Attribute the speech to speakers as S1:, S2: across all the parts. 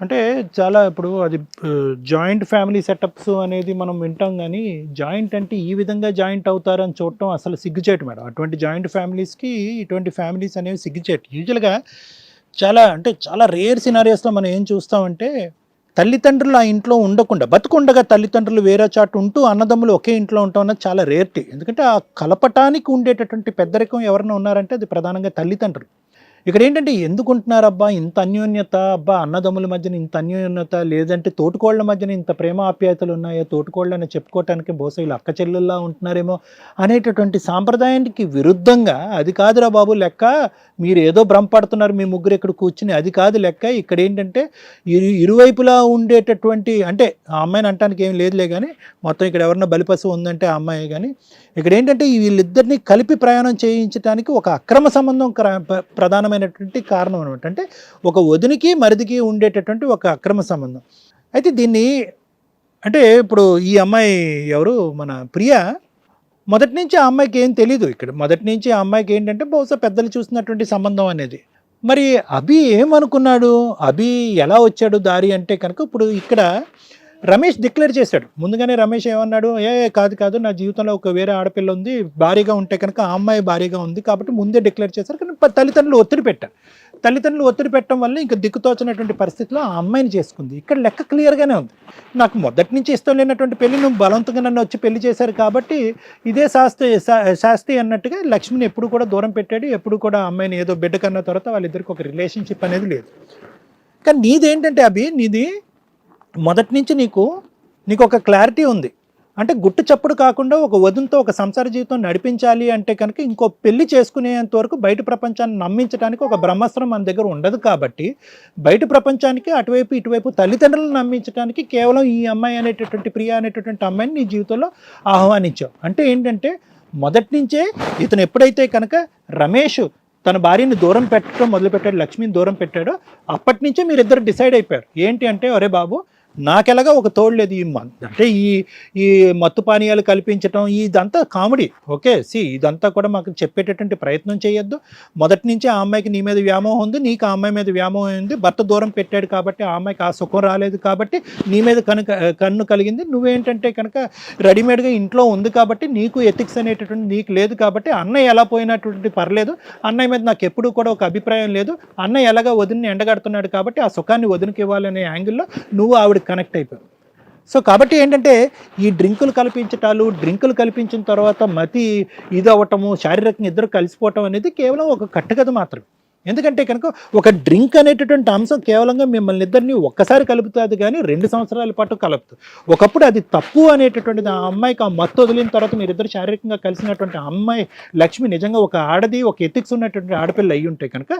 S1: అంటే చాలా ఇప్పుడు అది జాయింట్ ఫ్యామిలీ సెటప్స్ అనేది మనం వింటాం కానీ జాయింట్ అంటే ఈ విధంగా జాయింట్ అవుతారని చూడటం అసలు సిగ్గుచేటు మేడం. అటువంటి జాయింట్ ఫ్యామిలీస్కి ఇటువంటి ఫ్యామిలీస్ అనేవి సిగ్గుచేటు. యూజువల్గా చాలా అంటే చాలా రేర్ సినారియోస్లో మనం ఏం చూస్తామంటే తల్లిదండ్రులు ఆ ఇంట్లో ఉండకుండా బతుకుండగా తల్లిదండ్రులు వేరే చాటు ఉంటూ అన్నదమ్ములు ఒకే ఇంట్లో ఉండటం అన్నది చాలా రేర్టీ. ఎందుకంటే ఆ కలపటానికి ఉండేటటువంటి పెద్దరికం ఎవరైనా ఉన్నారంటే అది ప్రధానంగా తల్లిదండ్రులు. ఇక్కడ ఏంటంటే ఎందుకుంటున్నారబ్బా అబ్బా ఇంత అన్యోన్యత? అబ్బా అన్నదమ్ముల మధ్యన ఇంత అన్యోన్యత? లేదంటే తోటికోళ్ళ మధ్యన ఇంత ప్రేమ ఆప్యాయతలు ఉన్నాయో? తోటికోళ్ళని చెప్పుకోవటానికి బహుశా వీళ్ళు అక్క చెల్లెల్లా ఉంటున్నారేమో అనేటటువంటి సాంప్రదాయానికి విరుద్ధంగా అది కాదురా బాబు లెక్క. మీరు ఏదో భ్రమపడుతున్నారు మీ ముగ్గురు ఇక్కడ కూర్చుని అది కాదు లెక్క. ఇక్కడ ఏంటంటే ఇరు ఇరువైపులా ఉండేటటువంటి అంటే ఆ అమ్మాయిని అంటానికి ఏం లేదులే కానీ మొత్తం ఇక్కడ ఎవరన్నా బలిపశువు ఉందంటే ఆ అమ్మాయి కానీ ఇక్కడ ఏంటంటే వీళ్ళిద్దరినీ వీళ్ళిద్దరిని కలిపి ప్రయాణం చేయించడానికి ఒక అక్రమ సంబంధం ప్రధానమైన ప్రధానమైనటువంటి కారణం అనమాట అంటే ఒక వదినికి మరిదికి ఉండేటటువంటి ఒక అక్రమ సంబంధం. అయితే దీన్ని అంటే ఇప్పుడు ఈ అమ్మాయి ఎవరు? మన ప్రియ. మొదటి నుంచి ఆ అమ్మాయికి ఏం తెలీదు ఇక్కడ. మొదటి నుంచి ఆ అమ్మాయికి ఏంటంటే బహుశా పెద్దలు చూసినటువంటి సంబంధం అనేది. మరి అభి ఏమనుకున్నాడు? అభి ఎలా వచ్చాడు దారి అంటే కనుక ఇప్పుడు ఇక్కడ రమేష్ డిక్లేర్ చేశాడు. ముందుగానే రమేష్ ఏమన్నాడు ఏ కాదు కాదు నా జీవితంలో ఒక వేరే ఆడపిల్ల ఉంది భారీగా ఉంటే కనుక ఆ అమ్మాయి భారీగా ఉంది కాబట్టి ముందే డిక్లేర్ చేశారు. కానీ తల్లిదండ్రులు ఒత్తిడి పెట్టారు. తల్లిదండ్రులు ఒత్తిడి పెట్టడం వల్ల ఇంకా దిక్కుతోచినటువంటి పరిస్థితిలో ఆ అమ్మాయిని చేసుకుంది. ఇక్కడ లెక్క క్లియర్గానే ఉంది. నాకు మొదటి నుంచి ఇష్టం లేనటువంటి పెళ్ళి నువ్వు బలవంతంగా నన్ను వచ్చి పెళ్ళి చేశారు కాబట్టి ఇదే శాస్త్రి శా- శాస్త్రి అన్నట్టుగా లక్ష్మిని ఎప్పుడు కూడా దూరం పెట్టాడు. ఎప్పుడు కూడా అమ్మాయిని ఏదో బిడ్డ కన్న తర్వాత వాళ్ళిద్దరికి ఒక రిలేషన్షిప్ అనేది లేదు. కానీ నీదేంటంటే అభి నీది మొదటి నుంచి నీకు నీకు ఒక క్లారిటీ ఉంది. అంటే గుట్టు చప్పుడు కాకుండా ఒక వదంతో ఒక సంసార జీవితం నడిపించాలి అంటే కనుక ఇంకో పెళ్ళి చేసుకునేంత వరకు బయట ప్రపంచాన్ని నమ్మించడానికి ఒక బ్రహ్మాస్త్రం మన దగ్గర ఉండదు కాబట్టి బయట ప్రపంచానికి అటువైపు ఇటువైపు తల్లిదండ్రులను నమ్మించడానికి కేవలం ఈ అమ్మాయి అనేటటువంటి ప్రియ అనేటటువంటి అమ్మాయిని నీ జీవితంలో ఆహ్వానించావు. అంటే ఏంటంటే మొదటి నుంచే ఇతను ఎప్పుడైతే కనుక రమేష్ తన భార్యని దూరం పెట్టడం మొదలుపెట్టాడు లక్ష్మిని దూరం పెట్టాడో అప్పటి నుంచే మీరిద్దరు డిసైడ్ అయిపోయారు. ఏంటి అంటే ఒరే బాబు నాకెలాగా ఒక తోడు లేదు ఈ మ- అంటే ఈ ఈ మత్తు పానీయాలు కల్పించటం ఇదంతా కామెడీ. ఓకే సి ఇదంతా కూడా మాకు చెప్పేటటువంటి ప్రయత్నం చేయొద్దు. మొదటి నుంచి ఆ అమ్మాయికి నీ మీద వ్యామోహం ఉంది నీకు ఆ అమ్మాయి మీద వ్యామోహం ఉంది భర్త దూరం పెట్టాడు కాబట్టి ఆ అమ్మాయికి ఆ సుఖం రాలేదు కాబట్టి నీ మీద కనుక కన్ను కలిగింది. నువ్వేంటంటే కనుక రెడీమేడ్గా ఇంట్లో ఉంది కాబట్టి నీకు ఎథిక్స్ అనేటటువంటి నీకు లేదు కాబట్టి అన్నయ్య ఎలా పోయినటువంటి పర్లేదు. అన్నయ్య మీద నాకు ఎప్పుడూ కూడా ఒక అభిప్రాయం లేదు. అన్నయ్య ఎలాగా వదిలిని ఎండగడుతున్నాడు కాబట్టి ఆ సుఖాన్ని వదినకి ఇవ్వాలనే యాంగిల్లో నువ్వు ఆవిడ కనెక్ట్ అయిపోయావు సో కాబట్టి ఏంటంటే ఈ డ్రింకులు కల్పించటాలు డ్రింకులు కల్పించిన తర్వాత మతి ఇది అవ్వటము శారీరకంగా ఇద్దరు కలిసిపోవటం అనేది కేవలం ఒక కట్టుకథ మాత్రమే. ఎందుకంటే కనుక ఒక డ్రింక్ అనేటటువంటి అంశం కేవలంగా మిమ్మల్ని ఇద్దరిని ఒక్కసారి కలుపుతుంది కానీ రెండు సంవత్సరాల పాటు కలుపుతుంది. ఒకప్పుడు అది తప్పు అనేటటువంటిది ఆ అమ్మాయికి ఆ మత్తు వదిలిన తర్వాత మీరిద్దరు శారీరకంగా కలిసినటువంటి అమ్మాయి లక్ష్మి నిజంగా ఒక ఆడది ఒక ఎథిక్స్ ఉన్నటువంటి ఆడపిల్ల అయ్యి ఉంటే కనుక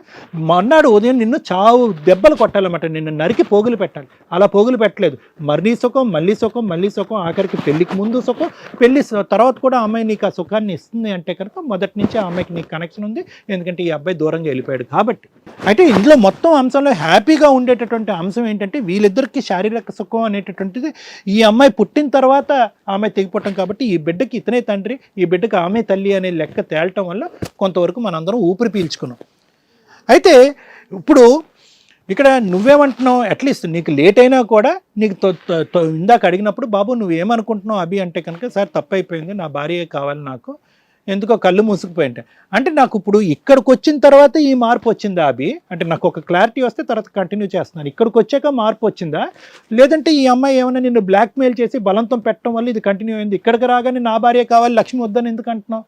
S1: మొన్నాడు ఉదయం నిన్ను చావు దెబ్బలు కొట్టాలన్నమాట. నిన్ను నరికి పోగులు పెట్టాలి. అలా పోగులు పెట్టలేదు. మరణీ సుఖం మళ్ళీ సుఖం మళ్ళీ సుఖం ఆఖరికి పెళ్ళికి ముందు సుఖం పెళ్ళి తర్వాత కూడా అమ్మాయి నీకు ఆ సుఖాన్ని ఇస్తుంది అంటే కనుక మొదటి నుంచి ఆ అమ్మాయికి నీకు కనెక్షన్ ఉంది. ఎందుకంటే ఈ అబ్బాయి దూరంగా వెళ్ళిపోయాడు కాబట్టి అయితే ఇందులో మొత్తం అంశంలో హ్యాపీగా ఉండేటటువంటి అంశం ఏంటంటే వీళ్ళిద్దరికి శారీరక సుఖం అనేటటువంటిది ఈ అమ్మాయి పుట్టిన తర్వాత ఆమె తెగిపోవటం కాబట్టి ఈ బిడ్డకి ఇతనే తండ్రి ఈ బిడ్డకి ఆమె తల్లి అనే లెక్క తేలటం వల్ల కొంతవరకు మనందరం ఊపిరి పీల్చుకున్నాం. అయితే ఇప్పుడు ఇక్కడ నువ్వేమంటున్నావు? అట్లీస్ట్ నీకు లేట్ అయినా కూడా నీకు ఇందాక అడిగినప్పుడు బాబు నువ్వేమనుకుంటున్నావు అభి? అంటే కనుక సార్ తప్పైపోయింది నా భార్య కావాలి నాకు. ఎందుకో కళ్ళు మూసుకుపోయింటే. అంటే నాకు ఇప్పుడు ఇక్కడికి వచ్చిన తర్వాత ఈ మార్పు వచ్చిందా అభి? అంటే నాకు ఒక క్లారిటీ వస్తే తర్వాత కంటిన్యూ చేస్తున్నాను. ఇక్కడికి వచ్చాక మార్పు వచ్చిందా? లేదంటే ఈ అమ్మాయి ఏమైనా నిన్ను బ్లాక్మెయిల్ చేసి బలంతం పెట్టడం వల్ల ఇది కంటిన్యూ అయింది? ఇక్కడికి రాగానే నా భార్య కావాలి లక్ష్మి వద్దని ఎందుకు అంటున్నావు?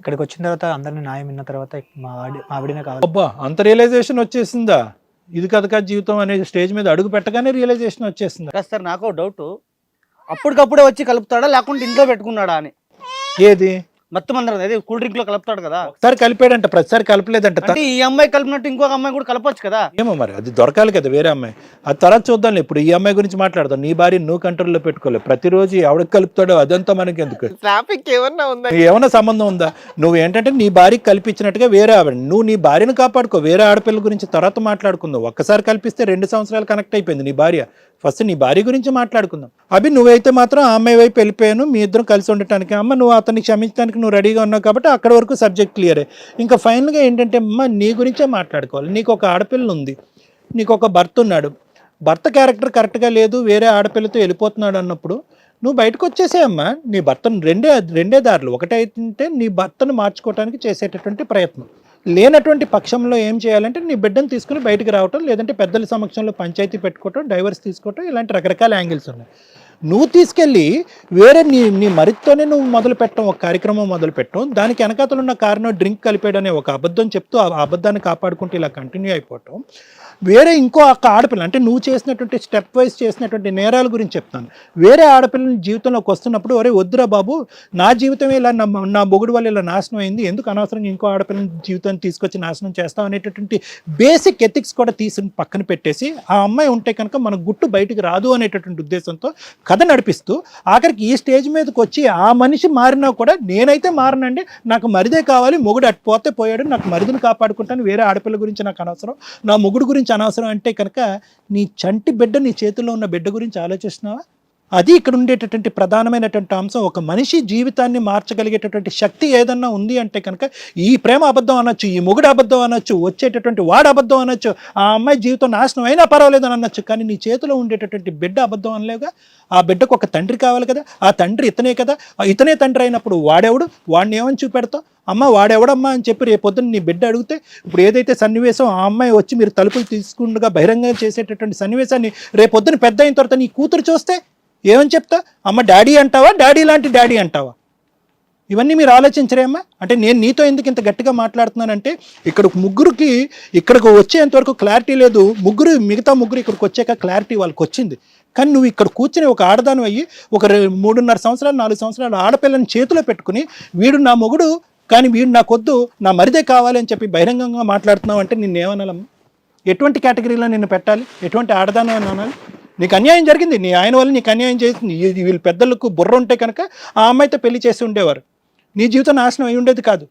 S2: ఇక్కడికి వచ్చిన తర్వాత అందరిని న్యాయం విన్న తర్వాత మా ఆవిడనే కావాలి.
S1: అబ్బా అంత రియలైజేషన్ వచ్చేసిందా? ఇది కథ కాదు జీవితం అనే స్టేజ్ మీద అడుగు పెట్టగానే రియలైజేషన్ వచ్చేసిందా?
S3: కదా సార్ నాకు డౌట్ అప్పటికప్పుడే వచ్చి కలుపుతాడా లేకుంటే ఇంట్లో పెట్టుకున్నాడా అని.
S1: ఏది?
S3: మొత్తం అందరం అదే కూల్ డ్రింక్లో కలుపుతాడు కదా.
S1: ఒకసారి కలిపాడంట ప్రతిసారి కలపలేదంట.
S3: అంటే ఈ అమ్మాయి కలిపినట్టు ఇంకొక అమ్మాయి కూడా కలపొచ్చు కదా.
S1: ఏమో మరి అది దొరకాలి కదా వేరే అమ్మాయి. అది తర్వాత చూద్దాం ఇప్పుడు ఈ అమ్మాయి గురించి మాట్లాడదాం. నీ భార్య నువ్వు కంట్రోల్లో పెట్టుకోలేదు ప్రతిరోజు ఎవడికి కలుపుతాడో అదంతా మనకి ఎందుకు
S3: ట్రాఫిక్ ఏమన్నా ఉందా?
S1: నీకు ఏమైనా సంబంధం ఉందా? నువ్వు ఏంటంటే నీ భార్యకి కల్పించినట్టుగా వేరే ఆవిడ నువ్వు నీ భార్యను కాపాడుకో. వేరే ఆడపిల్ల గురించి తర్వాత మాట్లాడుకుందాం. ఒక్కసారి కల్పిస్తే రెండు సంవత్సరాలు కనెక్ట్ అయిపోయింది నీ భార్య. ఫస్ట్ నీ భార్య గురించి మాట్లాడుకుందాం. అభి నువ్వైతే మాత్రం ఆ అమ్మాయి వైపు వెళ్ళిపోయాను మీ ఇద్దరం కలిసి ఉండటానికి. అమ్మ నువ్వు అతన్ని క్షమించడానికి నువ్వు రెడీగా ఉన్నావు కాబట్టి అక్కడ వరకు సబ్జెక్ట్ క్లియరే. ఇంకా ఫైనల్గా ఏంటంటే అమ్మ నీ గురించే మాట్లాడుకోవాలి. నీకు ఒక ఆడపిల్ల ఉంది. నీకు ఒక భర్త ఉన్నాడు. భర్త క్యారెక్టర్ కరెక్ట్గా లేదు వేరే ఆడపిల్లతో వెళ్ళిపోతున్నాడు అన్నప్పుడు నువ్వు బయటకు వచ్చేసేయమ్మా నీ భర్తను రెండే రెండే దారులు. ఒకటైతే నీ భర్తను మార్చుకోవడానికి చేసేటటువంటి ప్రయత్నం. లేనటువంటి పక్షంలో ఏం చేయాలంటే నీ బిడ్డను తీసుకుని బయటకు రావటం లేదంటే పెద్దల సమక్షంలో పంచాయతీ పెట్టుకోవటం డైవర్స్ తీసుకోవటం ఇలాంటి రకరకాల యాంగిల్స్ ఉన్నాయి. నువ్వు తీసుకెళ్ళి వేరే నీ నీ మరితోనే నువ్వు మొదలు పెట్టడం ఒక కార్యక్రమం మొదలు పెట్టడం దానికి వెనకాతలు ఉన్న కారణం డ్రింక్ కలిపాడనే ఒక అబద్ధం చెప్తూ ఆ అబద్ధాన్ని కాపాడుకుంటూ ఇలా కంటిన్యూ అయిపోవటం. వేరే ఇంకో ఒక ఆడపిల్ల అంటే నువ్వు చేసినటువంటి స్టెప్ వైజ్ చేసినటువంటి నేరాల గురించి చెప్తాను. వేరే ఆడపిల్లని జీవితంలోకి వస్తున్నప్పుడు ఒరే వద్దురా బాబు నా జీవితమే ఇలా నా నా మొగుడు వల్ల ఇలా నాశనం అయింది. ఎందుకు అనవసరంగా ఇంకో ఆడపిల్లని జీవితాన్ని తీసుకొచ్చి నాశనం చేస్తాం అనేటటువంటి బేసిక్ ఎథిక్స్ కూడా తీసి పక్కన పెట్టేసి ఆ అమ్మాయి ఉంటే కనుక మన గుట్టు బయటికి రాదు అనేటటువంటి ఉద్దేశంతో కథ నడిపిస్తూ ఆఖరికి ఈ స్టేజ్ మీదకి వచ్చి ఆ మనిషి మారినా కూడా నేనైతే మారనండి. నాకు మరిదే కావాలి. మొగుడు అటు పోతే పోయాడు. నాకు మరిదిని కాపాడుకుంటాను. వేరే ఆడపిల్ల గురించి నాకు అనవసరం. నా మొగుడు గురించి అనవసరం అంటే కనుక నీ చంటి బిడ్డ నీ చేతిలో ఉన్న బిడ్డ గురించి ఆలోచిస్తున్నావా? అది ఇక్కడ ఉండేటటువంటి ప్రధానమైనటువంటి అంశం. ఒక మనిషి జీవితాన్ని మార్చగలిగేటటువంటి శక్తి ఏదన్నా ఉంది అంటే కనుక ఈ ప్రేమ అబద్ధం అనొచ్చు ఈ మొగుడు అబద్ధం అనొచ్చు వచ్చేటటువంటి వాడు అబద్ధం అనొచ్చు ఆ అమ్మాయి జీవితం నాశనం అయినా పర్వాలేదు అని అనొచ్చు. కానీ నీ చేతిలో ఉండేటటువంటి బిడ్డ అబద్ధం అనలేవుగా? ఆ బిడ్డకు ఒక తండ్రి కావాలి కదా? ఆ తండ్రి ఇతనే కదా? ఆ ఇతనే తండ్రి అయినప్పుడు వాడెవడు? వాడిని ఏమని చూపెడతావు? అమ్మ వాడెవడమ్మా అని చెప్పి రేపొద్దున నీ బిడ్డ అడిగితే ఇప్పుడు ఏదైతే సన్నివేశం ఆ అమ్మాయి వచ్చి మీరు తలుపులు తీసుకుండగా బహిరంగంగా చేసేటటువంటి సన్నివేశాన్ని రేపు పొద్దున పెద్ద అయిన తర్వాత నీ కూతురు చూస్తే ఏమని చెప్తా? అమ్మ డాడీ అంటావా? డాడీ లాంటి డాడీ అంటావా? ఇవన్నీ మీరు ఆలోచించరేమ్మా అంటే నేను నీతో ఎందుకు ఇంత గట్టిగా మాట్లాడుతున్నానంటే ఇక్కడ ముగ్గురికి ఇక్కడికి వచ్చేంతవరకు క్లారిటీ లేదు. ముగ్గురు మిగతా ముగ్గురు ఇక్కడికి వచ్చాక క్లారిటీ వాళ్ళకి వచ్చింది. కానీ నువ్వు ఇక్కడ కూర్చుని ఒక ఆడదాని అయ్యి ఒక మూడున్నర సంవత్సరాలు నాలుగు సంవత్సరాలు ఆడపిల్లని చేతిలో పెట్టుకుని వీడు నా మొగుడు కానీ వీడు నాకొద్దు నా మరిదే కావాలి అని చెప్పి బహిరంగంగా మాట్లాడుతున్నావు అంటే నిన్ను ఏమనాలమ్మా ఎటువంటి కేటగిరీలో నిన్ను పెట్టాలి? ఎటువంటి ఆడదానం అని అనాలి? నీకు అన్యాయం జరిగింది నీ ఆయన వల్ల నీకు అన్యాయం చేసింది వీళ్ళు వీళ్ళ పెద్దలకు బుర్ర ఉంటే కనుక ఆ అమ్మాయితో పెళ్ళి చేసి ఉండేవారు. నీ జీవితం నాశనం అయి ఉండేది కాదు.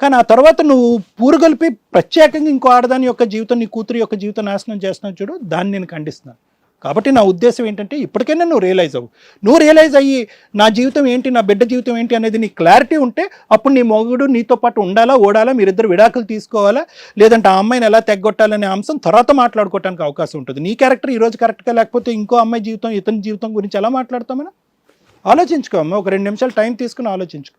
S1: కానీ ఆ తర్వాత నువ్వు పూరుగొలిపి ప్రత్యేకంగా ఇంకో ఆడదాని యొక్క జీవితం నీ కూతురు యొక్క జీవితం నాశనం చేస్తున్నావు చూడు దాన్ని నేను ఖండిస్తున్నాను. కాబట్టి నా ఉద్దేశం ఏంటంటే ఇప్పటికైనా నువ్వు రియలైజ్ అవ్వు. నువ్వు రియలైజ్ అయ్యి నా జీవితం ఏంటి నా బిడ్డ జీవితం ఏంటి అనేది నీ క్లారిటీ ఉంటే అప్పుడు నీ మొగుడు నీతో పాటు ఉండాలా ఓడాలా మీరిద్దరు విడాకులు తీసుకోవాలా? లేదంటే ఆ అమ్మాయిని ఎలా తెగ్గొట్టాలనే అంశం తర్వాత మాట్లాడుకోవడానికి అవకాశం ఉంటుంది. నీ క్యారెక్టర్ ఈ రోజు కరెక్ట్గా లేకపోతే ఇంకో అమ్మాయి జీవితం ఇతని జీవితం గురించి ఎలా మాట్లాడతామని ఆలోచించుకో అమ్మ ఒక రెండు నిమిషాలు టైం తీసుకుని ఆలోచించుకో.